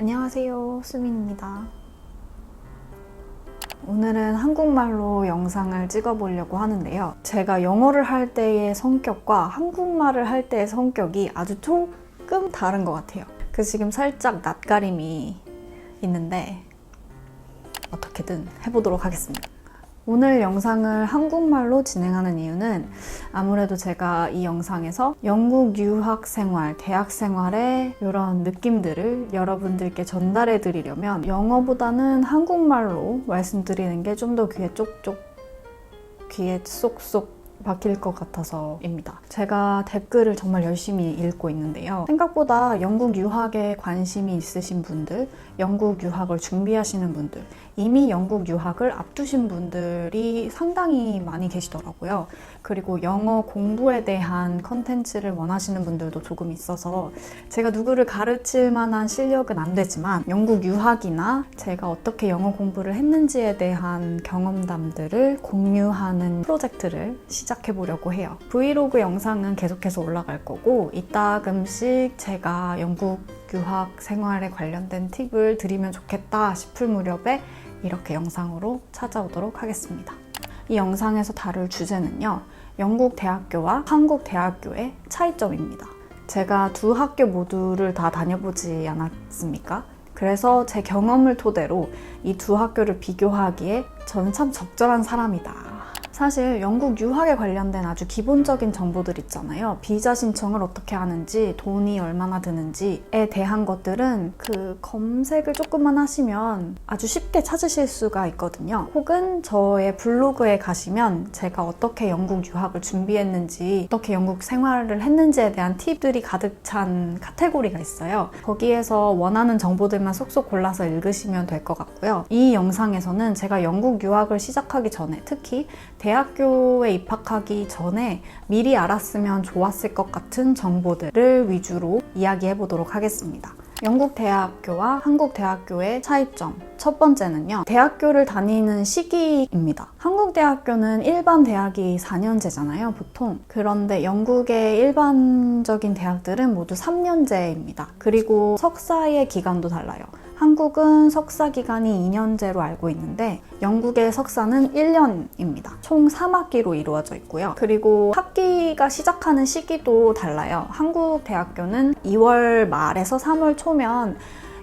안녕하세요. 수민입니다. 오늘은 한국말로 영상을 찍어보려고 하는데요. 제가 영어를 할 때의 성격과 한국말을 할 때의 성격이 아주 조금 다른 것 같아요. 그 지금 살짝 낯가림이 있는데 어떻게든 해보도록 하겠습니다. 오늘 영상을 한국말로 진행하는 이유는 아무래도 제가 이 영상에서 영국 유학 생활, 대학 생활의 이런 느낌들을 여러분들께 전달해 드리려면 영어보다는 한국말로 말씀드리는 게 좀 더 귀에 쪽쪽, 귀에 쏙쏙 박힐 것 같아서입니다. 제가 댓글을 정말 열심히 읽고 있는데요. 생각보다 영국 유학에 관심이 있으신 분들, 영국 유학을 준비하시는 분들, 이미 영국 유학을 앞두신 분들이 상당히 많이 계시더라고요. 그리고 영어 공부에 대한 컨텐츠를 원하시는 분들도 조금 있어서 제가 누구를 가르칠 만한 실력은 안 되지만 영국 유학이나 제가 어떻게 영어 공부를 했는지에 대한 경험담들을 공유하는 프로젝트를 시작해 보려고 해요. 브이로그 영상은 계속해서 올라갈 거고 이따금씩 제가 영국 유학 생활에 관련된 팁을 드리면 좋겠다 싶을 무렵에 이렇게 영상으로 찾아오도록 하겠습니다. 이 영상에서 다룰 주제는요. 영국 대학교와 한국 대학교의 차이점입니다. 제가 두 학교 모두를 다 다녀보지 않았습니까? 그래서 제 경험을 토대로 이 두 학교를 비교하기에 저는 참 적절한 사람이다. 사실 영국 유학에 관련된 아주 기본적인 정보들 있잖아요. 비자 신청을 어떻게 하는지, 돈이 얼마나 드는지에 대한 것들은 그 검색을 조금만 하시면 아주 쉽게 찾으실 수가 있거든요. 혹은 저의 블로그에 가시면 제가 어떻게 영국 유학을 준비했는지, 어떻게 영국 생활을 했는지에 대한 팁들이 가득 찬 카테고리가 있어요. 거기에서 원하는 정보들만 쏙쏙 골라서 읽으시면 될 것 같고요. 이 영상에서는 제가 영국 유학을 시작하기 전에 특히 대학교에 입학하기 전에 미리 알았으면 좋았을 것 같은 정보들을 위주로 이야기해 보도록 하겠습니다. 영국 대학교와 한국 대학교의 차이점. 첫 번째는요, 대학교를 다니는 시기입니다. 한국 대학교는 일반 대학이 4년제잖아요, 보통. 그런데 영국의 일반적인 대학들은 모두 3년제입니다. 그리고 석사의 기간도 달라요. 한국은 석사 기간이 2년제로 알고 있는데 영국의 석사는 1년입니다. 총 3학기로 이루어져 있고요. 그리고 학기가 시작하는 시기도 달라요. 한국 대학교는 2월 말에서 3월 초면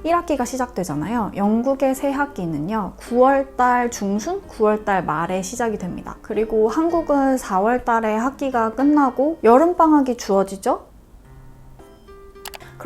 1학기가 시작되잖아요. 영국의 새 학기는요, 9월달 중순, 9월달 말에 시작이 됩니다. 그리고 한국은 4월달에 학기가 끝나고 여름방학이 주어지죠?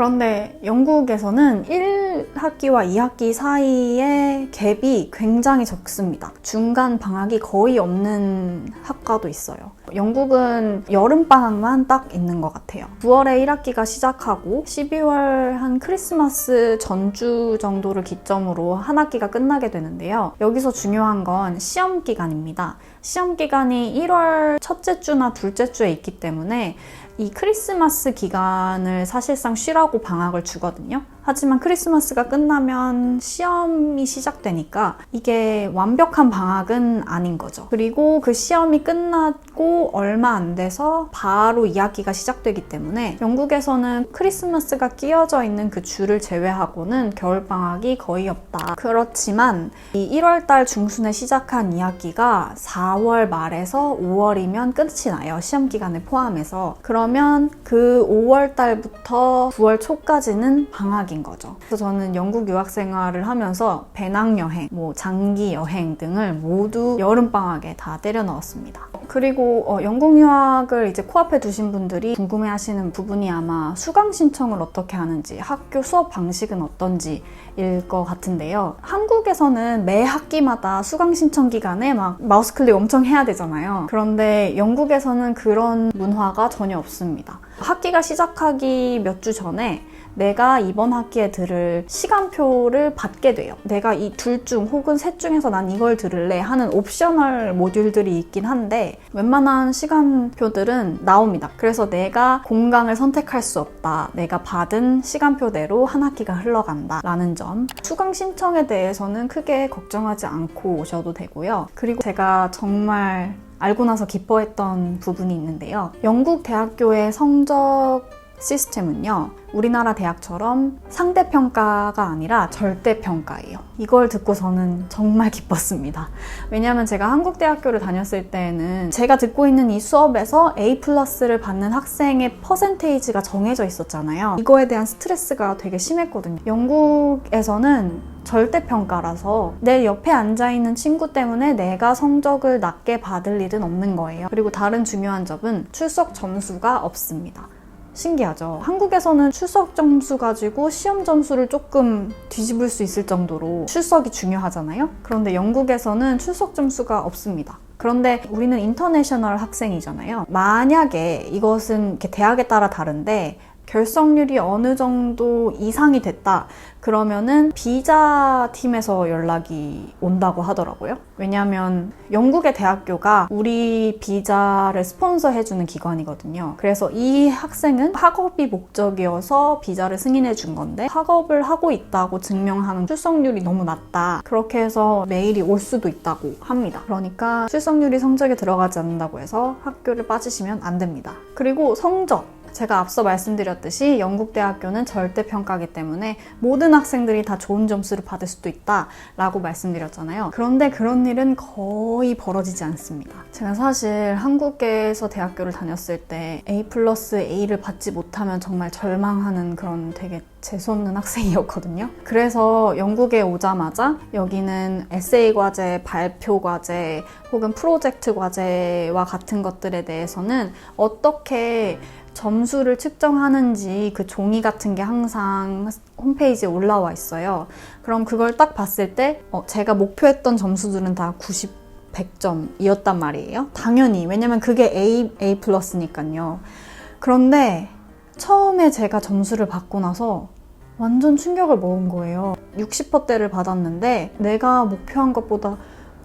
그런데 영국에서는 1학기와 2학기 사이에 갭이 굉장히 적습니다. 중간 방학이 거의 없는 학과도 있어요. 영국은 여름방학만 딱 있는 것 같아요. 9월에 1학기가 시작하고 12월 한 크리스마스 전주 정도를 기점으로 한 학기가 끝나게 되는데요. 여기서 중요한 건 시험 기간입니다. 시험 기간이 1월 첫째 주나 둘째 주에 있기 때문에 이 크리스마스 기간을 사실상 쉬라고 방학을 주거든요. 하지만 크리스마스가 끝나면 시험이 시작되니까 이게 완벽한 방학은 아닌 거죠. 그리고 그 시험이 끝나고 얼마 안 돼서 바로 2학기가 시작되기 때문에 영국에서는 크리스마스가 끼어져 있는 그 주를 제외하고는 겨울방학이 거의 없다. 그렇지만 이 1월 달 중순에 시작한 2학기가 4월 말에서 5월이면 끝이 나요. 시험 기간을 포함해서. 그 러면 그 5월 달부터 9월 초까지는 방학이 인 거죠. 그래서 저는 영국 유학 생활을 하면서 배낭 여행, 뭐 장기 여행 등을 모두 여름 방학에 다 때려 넣었습니다. 그리고 어, 영국 유학을 이제 코앞에 두신 분들이 궁금해하시는 부분이 아마 수강 신청을 어떻게 하는지, 학교 수업 방식은 어떤지 일 것 같은데요. 한국에서는 매 학기마다 수강 신청 기간에 막 마우스 클릭 엄청 해야 되잖아요. 그런데 영국에서는 그런 문화가 전혀 없습니다. 학기가 시작하기 몇 주 전에 내가 이번 학기에 들을 시간표를 받게 돼요. 내가 이 둘 중 혹은 셋 중에서 난 이걸 들을래 하는 옵셔널 모듈들이 있긴 한데 웬만한 시간표들은 나옵니다. 그래서 내가 공강을 선택할 수 없다. 내가 받은 시간표대로 한 학기가 흘러간다. 라는 점. 수강 신청에 대해서는 크게 걱정하지 않고 오셔도 되고요. 그리고 제가 정말 알고 나서 기뻐했던 부분이 있는데요. 영국 대학교의 성적 시스템은요, 우리나라 대학처럼 상대평가가 아니라 절대평가예요. 이걸 듣고 저는 정말 기뻤습니다. 왜냐하면 제가 한국 대학교를 다녔을 때는 제가 듣고 있는 이 수업에서 A 플러스를 받는 학생의 퍼센테이지가 정해져 있었잖아요. 이거에 대한 스트레스가 되게 심했거든요. 영국에서는 절대평가라서 내 옆에 앉아있는 친구 때문에 내가 성적을 낮게 받을 일은 없는 거예요. 그리고 다른 중요한 점은 출석 점수가 없습니다. 신기하죠. 한국에서는 출석 점수 가지고 시험 점수를 조금 뒤집을 수 있을 정도로 출석이 중요하잖아요. 그런데 영국에서는 출석 점수가 없습니다. 그런데 우리는 인터내셔널 학생이잖아요. 만약에 이것은 대학에 따라 다른데 결석률이 어느 정도 이상이 됐다. 그러면은 비자 팀에서 연락이 온다고 하더라고요. 왜냐하면 영국의 대학교가 우리 비자를 스폰서해주는 기관이거든요. 그래서 이 학생은 학업이 목적이어서 비자를 승인해 준 건데 학업을 하고 있다고 증명하는 출석률이 너무 낮다. 그렇게 해서 메일이 올 수도 있다고 합니다. 그러니까 출석률이 성적에 들어가지 않는다고 해서 학교를 빠지시면 안 됩니다. 그리고 성적. 제가 앞서 말씀드렸듯이 영국 대학교는 절대 평가기 때문에 모든 학생들이 다 좋은 점수를 받을 수도 있다라고 말씀드렸잖아요. 그런데 그런 일은 거의 벌어지지 않습니다. 제가 사실 한국에서 대학교를 다녔을 때 A 플러스 A를 받지 못하면 정말 절망하는 그런 되게 재수없는 학생이었거든요. 그래서 영국에 오자마자 여기는 에세이 과제, 발표 과제 혹은 프로젝트 과제와 같은 것들에 대해서는 어떻게 점수를 측정하는지 그 종이 같은 게 항상 홈페이지에 올라와 있어요. 그럼 그걸 딱 봤을 때 어, 제가 목표했던 점수들은 다 90, 100점이었단 말이에요. 당연히 왜냐면 그게 A A 플러스니까요. 그런데 처음에 제가 점수를 받고 나서 완전 충격을 먹은 거예요. 60%대를 받았는데 내가 목표한 것보다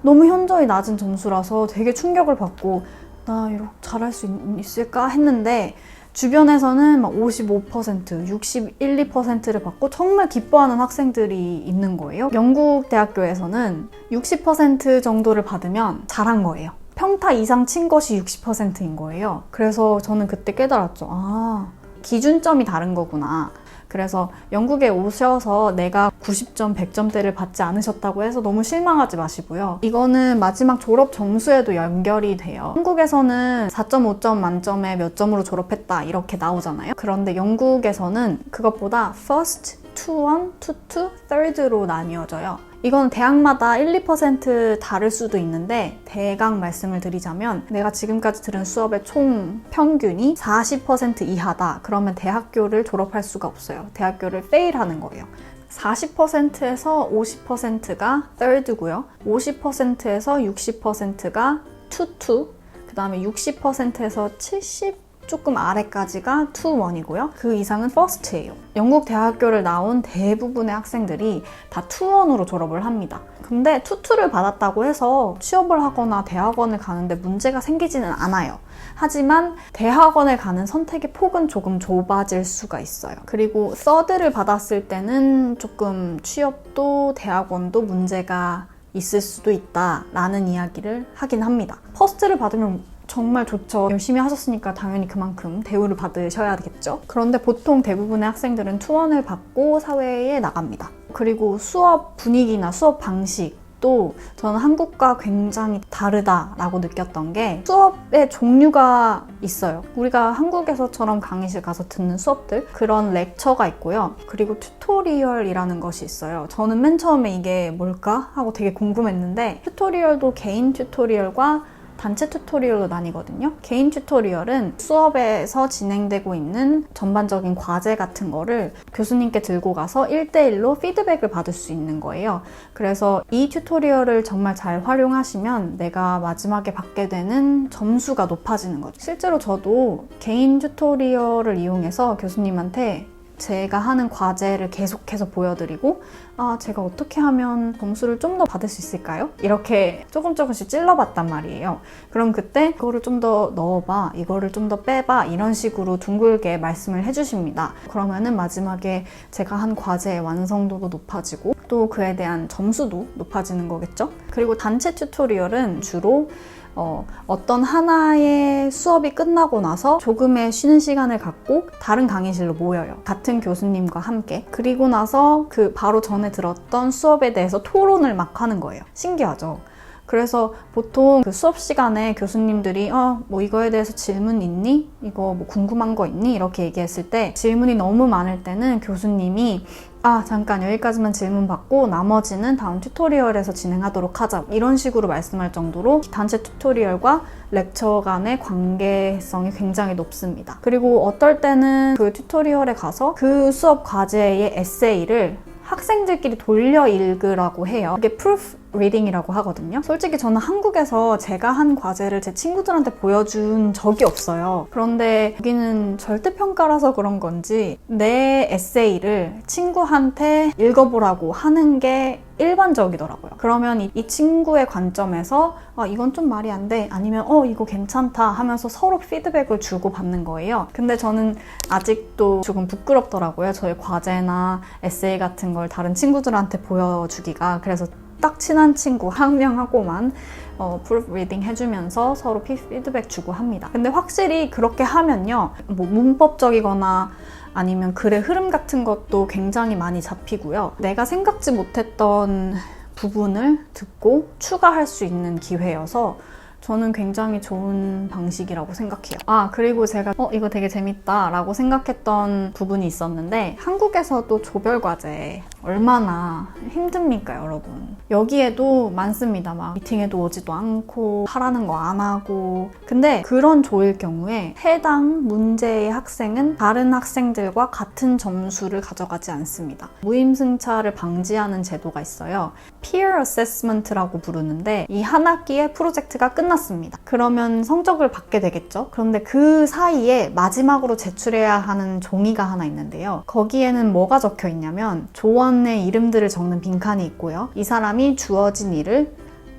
너무 현저히 낮은 점수라서 되게 충격을 받고 나 이렇게 잘할 수 있, 있을까 했는데 주변에서는 막 55%, 61, 2%를 받고 정말 기뻐하는 학생들이 있는 거예요. 영국 대학교에서는 60% 정도를 받으면 잘한 거예요. 평타 이상 친 것이 60%인 거예요. 그래서 저는 그때 깨달았죠. 아, 기준점이 다른 거구나. 그래서 영국에 오셔서 내가 90점, 100점대를 받지 않으셨다고 해서 너무 실망하지 마시고요. 이거는 마지막 졸업 점수에도 연결이 돼요. 한국에서는 4.5점 만점에 몇 점으로 졸업했다 이렇게 나오잖아요. 그런데 영국에서는 그것보다 first, to one, to two, third로 나뉘어져요. 이건 대학마다 1, 2% 다를 수도 있는데 대강 말씀을 드리자면 내가 지금까지 들은 수업의 총 평균이 40% 이하다. 그러면 대학교를 졸업할 수가 없어요. 대학교를 fail하는 거예요. 40%에서 50%가 third고요. 50%에서 60%가 two two. 그 다음에 60%에서 70 조금 아래까지가 2-1이고요. 그 이상은 first예요. 영국 대학교를 나온 대부분의 학생들이 다 2-1으로 졸업을 합니다. 근데 2-2를 받았다고 해서 취업을 하거나 대학원을 가는데 문제가 생기지는 않아요. 하지만 대학원에 가는 선택의 폭은 조금 좁아질 수가 있어요. 그리고 서드를 받았을 때는 조금 취업도 대학원도 문제가 있을 수도 있다라는 이야기를 하긴 합니다. 퍼스트를 받으면 정말 좋죠. 열심히 하셨으니까 당연히 그만큼 대우를 받으셔야겠죠. 그런데 보통 대부분의 학생들은 투원을 받고 사회에 나갑니다. 그리고 수업 분위기나 수업 방식 또 저는 한국과 굉장히 다르다라고 느꼈던 게 수업의 종류가 있어요. 우리가 한국에서처럼 강의실 가서 듣는 수업들 그런 렉처가 있고요. 그리고 튜토리얼이라는 것이 있어요. 저는 맨 처음에 이게 뭘까 하고 되게 궁금했는데 튜토리얼도 개인 튜토리얼과 단체 튜토리얼로 나뉘거든요. 개인 튜토리얼은 수업에서 진행되고 있는 전반적인 과제 같은 거를 교수님께 들고 가서 1대1로 피드백을 받을 수 있는 거예요. 그래서 이 튜토리얼을 정말 잘 활용하시면 내가 마지막에 받게 되는 점수가 높아지는 거죠. 실제로 저도 개인 튜토리얼을 이용해서 교수님한테 제가 하는 과제를 계속해서 보여드리고 아 제가 어떻게 하면 점수를 좀 더 받을 수 있을까요? 이렇게 조금 조금씩 찔러봤단 말이에요. 그럼 그때 이거를 좀 더 넣어봐, 이거를 좀 더 빼봐 이런 식으로 둥글게 말씀을 해주십니다. 그러면은 마지막에 제가 한 과제의 완성도도 높아지고 또 그에 대한 점수도 높아지는 거겠죠? 그리고 단체 튜토리얼은 주로 어, 어떤 하나의 수업이 끝나고 나서 조금의 쉬는 시간을 갖고 다른 강의실로 모여요. 같은 교수님과 함께. 그리고 나서 그 바로 전에 들었던 수업에 대해서 토론을 막 하는 거예요. 신기하죠? 그래서 보통 그 수업 시간에 교수님들이 어, 뭐 이거에 대해서 질문 있니? 이거 뭐 궁금한 거 있니? 이렇게 얘기했을 때 질문이 너무 많을 때는 교수님이 아, 잠깐 여기까지만 질문 받고 나머지는 다음 튜토리얼에서 진행하도록 하자. 이런 식으로 말씀할 정도로 단체 튜토리얼과 렉처 간의 관계성이 굉장히 높습니다. 그리고 어떨 때는 그 튜토리얼에 가서 그 수업 과제의 에세이를 학생들끼리 돌려 읽으라고 해요. 이게 proof reading이라고 하거든요. 솔직히 저는 한국에서 제가 한 과제를 제 친구들한테 보여준 적이 없어요. 그런데 여기는 절대평가라서 그런 건지 내 에세이를 친구한테 읽어보라고 하는 게 일반적이더라고요. 그러면 이, 이 친구의 관점에서 아, 이건 좀 말이 안 돼. 아니면 어, 이거 괜찮다 하면서 서로 피드백을 주고 받는 거예요. 근데 저는 아직도 조금 부끄럽더라고요. 저의 과제나 에세이 같은 걸 다른 친구들한테 보여주기가. 그래서 딱 친한 친구 한 명하고만 어, 프루프 리딩 해주면서 서로 피드백 주고 합니다. 근데 확실히 그렇게 하면요. 뭐 문법적이거나 아니면 글의 흐름 같은 것도 굉장히 많이 잡히고요. 내가 생각지 못했던 부분을 듣고 추가할 수 있는 기회여서 저는 굉장히 좋은 방식이라고 생각해요. 아, 그리고 제가 어, 이거 되게 재밌다 라고 생각했던 부분이 있었는데 한국에서도 조별과제 얼마나 힘듭니까, 여러분? 여기에도 많습니다. 막 미팅에도 오지도 않고 하라는 거 안 하고. 근데 그런 조일 경우에 해당 문제의 학생은 다른 학생들과 같은 점수를 가져가지 않습니다. 무임승차를 방지하는 제도가 있어요. peer assessment라고 부르는데 이 한 학기의 프로젝트가 끝났습니다. 그러면 성적을 받게 되겠죠? 그런데 그 사이에 마지막으로 제출해야 하는 종이가 하나 있는데요. 거기에는 뭐가 적혀 있냐면 조언 의 이름들을 적는 빈칸이 있고요. 이 사람이 주어진 일을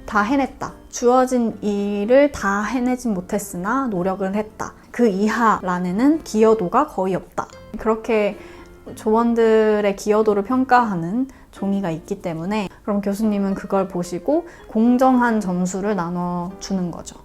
다 해냈다. 주어진 일을 다 해내진 못했으나 노력을 했다. 그 이하란에는 기여도가 거의 없다. 그렇게 조원들의 기여도를 평가하는 종이가 있기 때문에 그럼 교수님은 그걸 보시고 공정한 점수를 나눠주는 거죠.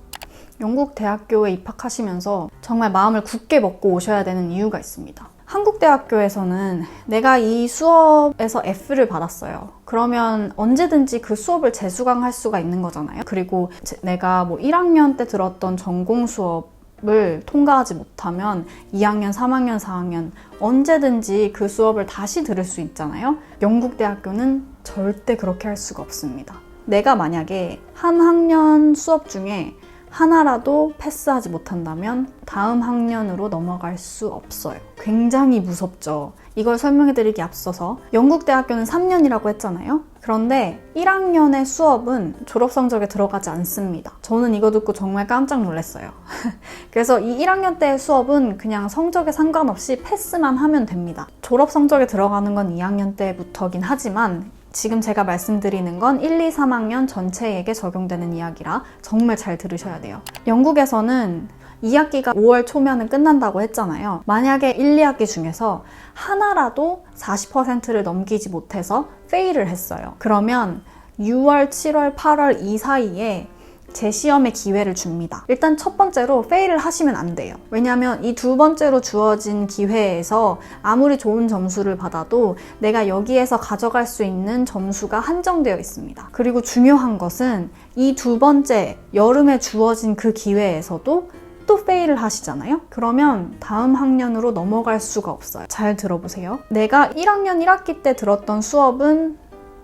영국 대학교에 입학하시면서 정말 마음을 굳게 먹고 오셔야 되는 이유가 있습니다. 한국 대학교에서는 내가 이 수업에서 F를 받았어요. 그러면 언제든지 그 수업을 재수강할 수가 있는 거잖아요. 그리고 내가 뭐 1학년 때 들었던 전공 수업 을 통과하지 못하면 2학년, 3학년, 4학년 언제든지 그 수업을 다시 들을 수 있잖아요. 영국 대학교는 절대 그렇게 할 수가 없습니다. 내가 만약에 한 학년 수업 중에 하나라도 패스하지 못한다면 다음 학년으로 넘어갈 수 없어요. 굉장히 무섭죠. 이걸 설명해 드리기 앞서서 영국 대학교는 3년이라고 했잖아요. 그런데 1학년의 수업은 졸업 성적에 들어가지 않습니다. 저는 이거 듣고 정말 깜짝 놀랐어요. 그래서 이 1학년 때의 수업은 그냥 성적에 상관없이 패스만 하면 됩니다. 졸업 성적에 들어가는 건 2학년 때부터긴 하지만 지금 제가 말씀드리는 건 1, 2, 3학년 전체에게 적용되는 이야기라 정말 잘 들으셔야 돼요. 영국에서는 2학기가 5월 초면은 끝난다고 했잖아요. 만약에 1, 2학기 중에서 하나라도 40%를 넘기지 못해서 페일을 했어요. 그러면 6월, 7월, 8월 이 사이에 재시험의 기회를 줍니다. 일단 첫 번째로 페일을 하시면 안 돼요. 왜냐하면 이 두 번째로 주어진 기회에서 아무리 좋은 점수를 받아도 내가 여기에서 가져갈 수 있는 점수가 한정되어 있습니다. 그리고 중요한 것은 이 두 번째 여름에 주어진 그 기회에서도 또 페일을 하시잖아요? 그러면 다음 학년으로 넘어갈 수가 없어요. 잘 들어보세요. 내가 1학년 1학기 때 들었던 수업은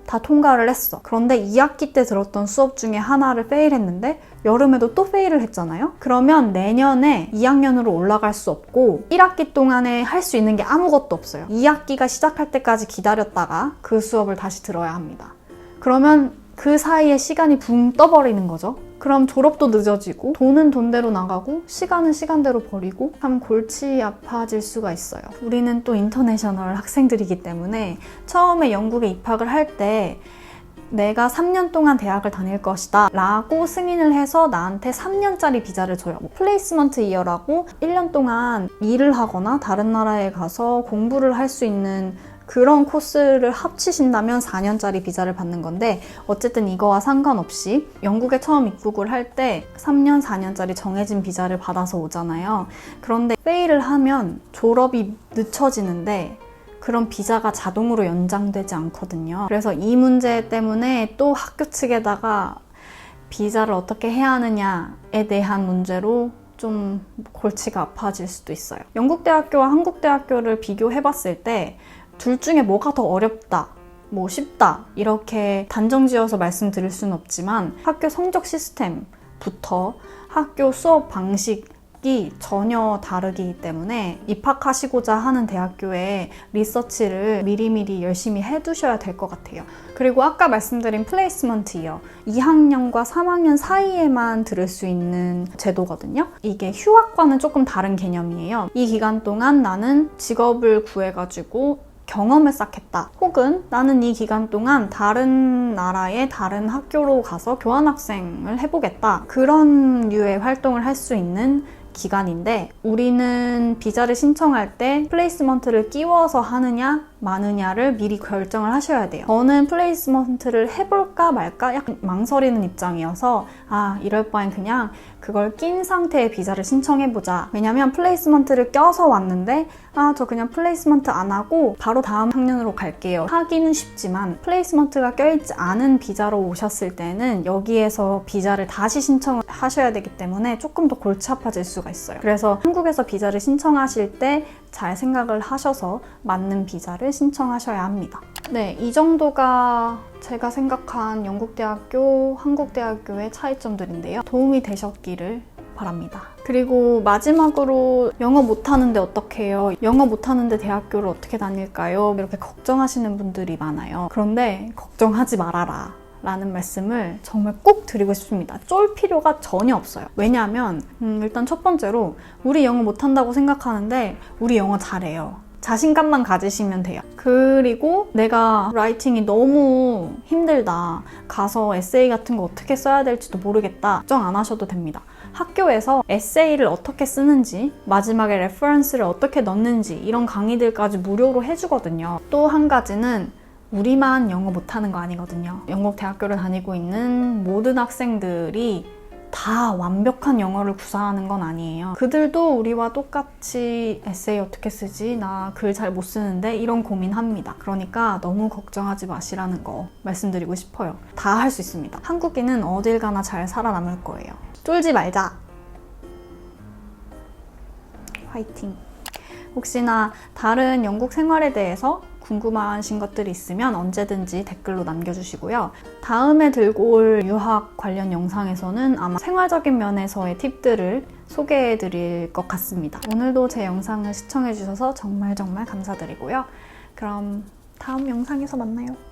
다 통과를 했어. 그런데 2학기 때 들었던 수업 중에 하나를 페일했는데 여름에도 또 페일을 했잖아요? 그러면 내년에 2학년으로 올라갈 수 없고 1학기 동안에 할 수 있는 게 아무것도 없어요. 2학기가 시작할 때까지 기다렸다가 그 수업을 다시 들어야 합니다. 그러면 그 사이에 시간이 붕 떠버리는 거죠. 그럼 졸업도 늦어지고 돈은 돈대로 나가고 시간은 시간대로 버리고 참 골치 아파질 수가 있어요. 우리는 또 인터내셔널 학생들이기 때문에 처음에 영국에 입학을 할때 내가 3년 동안 대학을 다닐 것이다 라고 승인을 해서 나한테 3년짜리 비자를 줘요. 뭐 플레이스먼트 이어라고 1년 동안 일을 하거나 다른 나라에 가서 공부를 할 수 있는 그런 코스를 합치신다면 4년짜리 비자를 받는 건데 어쨌든 이거와 상관없이 영국에 처음 입국을 할 때 3년, 4년짜리 정해진 비자를 받아서 오잖아요. 그런데 페일을 하면 졸업이 늦춰지는데 그런 비자가 자동으로 연장되지 않거든요. 그래서 이 문제 때문에 또 학교 측에다가 비자를 어떻게 해야 하느냐에 대한 문제로 좀 골치가 아파질 수도 있어요. 영국 대학교와 한국 대학교를 비교해 봤을 때 둘 중에 뭐가 더 어렵다, 뭐 쉽다, 이렇게 단정 지어서 말씀드릴 수는 없지만 학교 성적 시스템부터 학교 수업 방식 이 전혀 다르기 때문에 입학하시고자 하는 대학교에 리서치를 미리미리 열심히 해두셔야 될 것 같아요. 그리고 아까 말씀드린 플레이스먼트이요. 2학년과 3학년 사이에만 들을 수 있는 제도거든요. 이게 휴학과는 조금 다른 개념이에요. 이 기간 동안 나는 직업을 구해가지고 경험을 쌓겠다. 혹은 나는 이 기간 동안 다른 나라의 다른 학교로 가서 교환학생을 해보겠다. 그런 류의 활동을 할 수 있는 기간인데 우리는 비자를 신청할 때 플레이스먼트를 끼워서 하느냐 마느냐를 미리 결정을 하셔야 돼요. 저는 플레이스먼트를 해볼까 말까 약간 망설이는 입장이어서 아 이럴 바엔 그냥 그걸 낀 상태의 비자를 신청해보자. 왜냐면 플레이스먼트를 껴서 왔는데 아 저 그냥 플레이스먼트 안 하고 바로 다음 학년으로 갈게요. 하기는 쉽지만 플레이스먼트가 껴있지 않은 비자로 오셨을 때는 여기에서 비자를 다시 신청을 하셔야 되기 때문에 조금 더 골치 아파질 수가 있어요. 그래서 한국에서 비자를 신청하실 때잘 생각을 하셔서 맞는 비자를 신청하셔야 합니다. 네, 이 정도가 제가 생각한 영국대학교, 한국대학교의 차이점들인데요. 도움이 되셨기를 바랍니다. 그리고 마지막으로 영어 못하는데 어떡해요? 영어 못하는데 대학교를 어떻게 다닐까요? 이렇게 걱정하시는 분들이 많아요. 그런데 걱정하지 말아라. 라는 말씀을 정말 꼭 드리고 싶습니다. 쫄 필요가 전혀 없어요. 왜냐하면 음, 일단 첫 번째로 우리 영어 못한다고 생각하는데 우리 영어 잘해요. 자신감만 가지시면 돼요. 그리고 내가 라이팅이 너무 힘들다. 가서 에세이 같은 거 어떻게 써야 될지도 모르겠다. 걱정 안 하셔도 됩니다. 학교에서 에세이를 어떻게 쓰는지, 마지막에 레퍼런스를 어떻게 넣는지 이런 강의들까지 무료로 해주거든요. 또 한 가지는 우리만 영어 못하는 거 아니거든요. 영국 대학교를 다니고 있는 모든 학생들이 다 완벽한 영어를 구사하는 건 아니에요. 그들도 우리와 똑같이 에세이 어떻게 쓰지? 나 글 잘 못 쓰는데 이런 고민합니다. 그러니까 너무 걱정하지 마시라는 거 말씀드리고 싶어요. 다 할 수 있습니다. 한국인은 어딜 가나 잘 살아남을 거예요. 쫄지 말자. 화이팅. 혹시나 다른 영국 생활에 대해서 궁금하신 것들이 있으면 언제든지 댓글로 남겨주시고요. 다음에 들고 올 유학 관련 영상에서는 아마 생활적인 면에서의 팁들을 소개해 드릴 것 같습니다. 오늘도 제 영상을 시청해 주셔서 정말 정말 감사드리고요. 그럼 다음 영상에서 만나요.